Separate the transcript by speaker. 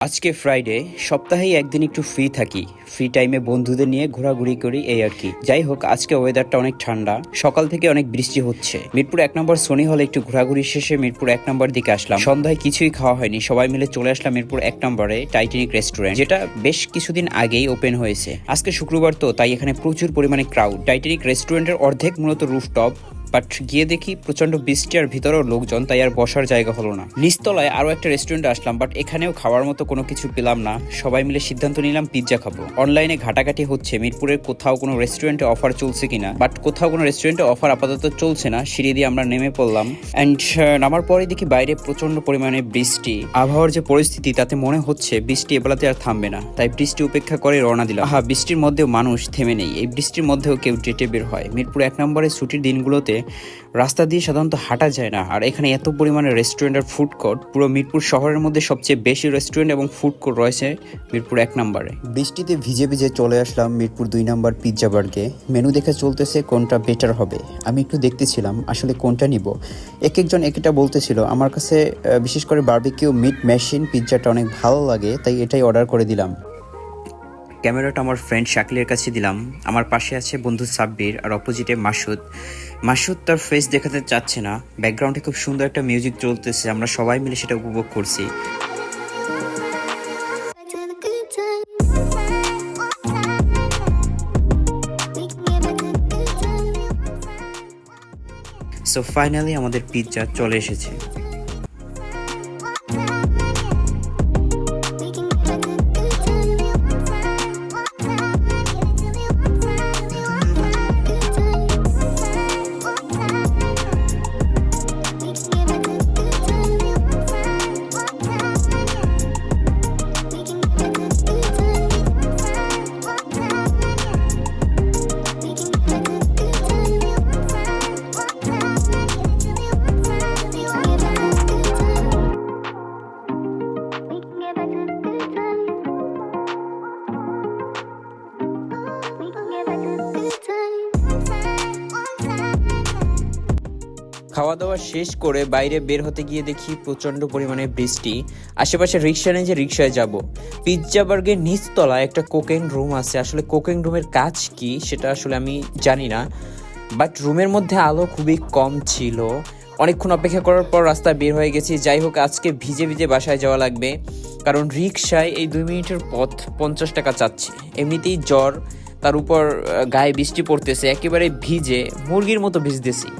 Speaker 1: আজকে ফ্রাইডে সপ্তাহেই একদিন একটু ফ্রি থাকি। ফ্রি টাইমে বন্ধুদের নিয়ে ঘোরাঘুরি করি, এই আর কি। যাই হোক, আজকে ওয়েদারটা অনেক ঠান্ডা। সকাল থেকে অনেক বৃষ্টি হচ্ছে। মিরপুর এক নম্বর সোনি হলে একটু ঘোরাঘুরি শেষে মিরপুর এক নম্বর দিকে আসলাম। সন্ধ্যায় কিছুই খাওয়া হয়নি। সবাই মিলে চলে আসলাম মিরপুর এক নম্বরে টাইটানিক রেস্টুরেন্ট যেটা বেশ কিছুদিন আগেই ওপেন হয়েছে। আজকে শুক্রবার তো, তাই এখানে প্রচুর পরিমাণে ক্রাউড টাইটানিক রেস্টুরেন্টের অর্ধেক মূলত রুফটপ বাট গিয়ে দেখি প্রচণ্ড বৃষ্টি আর ভিতরেও লোকজন, তাই আর বসার জায়গা হলো না। নিচতলায় আরও একটা রেস্টুরেন্টে আসলাম বাট এখানেও খাওয়ার মতো কোনো কিছু পেলাম না। সবাই মিলে সিদ্ধান্ত নিলাম পিৎজা খাব। অনলাইনে ঘাটাঘাটি হচ্ছে, মিরপুরের কোথাও কোনো রেস্টুরেন্টে অফার চলছে কিনা। বাট কোথাও কোনো রেস্টুরেন্টে অফার আপাতত চলছে না, সিঁড়ি দিয়ে আমরা নেমে পড়লাম। অ্যান্ড নামার পরে দেখি বাইরে প্রচণ্ড পরিমাণে বৃষ্টি। আবহাওয়ার যে পরিস্থিতি, তাতে মনে হচ্ছে বৃষ্টি এবেলাতে আর থামবে না। তাই বৃষ্টি উপেক্ষা করে রওনা দিলাম। হ্যাঁ বৃষ্টির মধ্যেও মানুষ থেমে নেই। এই বৃষ্টির মধ্যেও কেউ ডেটে বের হয়। মিরপুর এক নম্বরে ছুটির দিনগুলোতে রাস্তা দিয়ে সাধারণত হাঁটা যায় না। আর এখানে এত পরিমাণে রেস্টুরেন্ট আর ফুড কোর্ট পুরো মিরপুর শহরের মধ্যে সবচেয়ে বেশি রেস্টুরেন্ট এবং ফুড কোর্ট রয়েছে মিরপুর এক নম্বরে। বৃষ্টিতে ভিজে ভিজে চলে আসলাম মিরপুর দুই নম্বর পিৎজা বার্গে মেনু দেখে চলতেছে কোনটা বেটার হবে। আমি একটু দেখতেছিলাম আসলে কোনটা নিব। এক একজন এক একটা বলতেছিল, আমার কাছে বিশেষ করে বার্বিকিউ মিট মেশিন পিৎজাটা অনেক ভালো লাগে, তাই এটাই অর্ডার করে দিলাম। ক্যামেরাটা আমার ফ্রেন্ড শাকিলের কাছে দিলাম। আমার পাশে আছে বন্ধু সাব্বির আর অপোজিটে মাসুদ। মাসুদ তার ফেস দেখাতে চাচ্ছে না। ব্যাকগ্রাউন্ডে খুব সুন্দর একটা মিউজিক চলতেছে। আমরা সবাই মিলে সেটা উপভোগ করছি. সো ফাইনালি আমাদের পিৎজা চলে এসেছে। খাওয়া দাওয়া শেষ করে বাইরে বের হতে গিয়ে দেখি প্রচণ্ড পরিমাণে বৃষ্টি। আশেপাশে রিক্সা নেই যে রিক্সায় যাব। পিৎজা বার্গের নিচতলায় একটা কোকেন রুম আছে। আসলে কোকেন রুমের কাজ কি সেটা আসলে আমি জানি না। বাট রুমের মধ্যে আলো খুবই কম ছিল। অনেকক্ষণ অপেক্ষা করার পর রাস্তা বের হয়ে গেছি। যাই হোক, আজকে ভিজে ভিজে বাসায় যাওয়া লাগবে। কারণ রিক্সায় এই দুই মিনিটের পথ পঞ্চাশ টাকা চাচ্ছে। এমনিতেই জ্বর, তার উপর গায়ে বৃষ্টি পড়তেছে, একেবারে ভিজে, মুরগির মতো ভিজতেছি।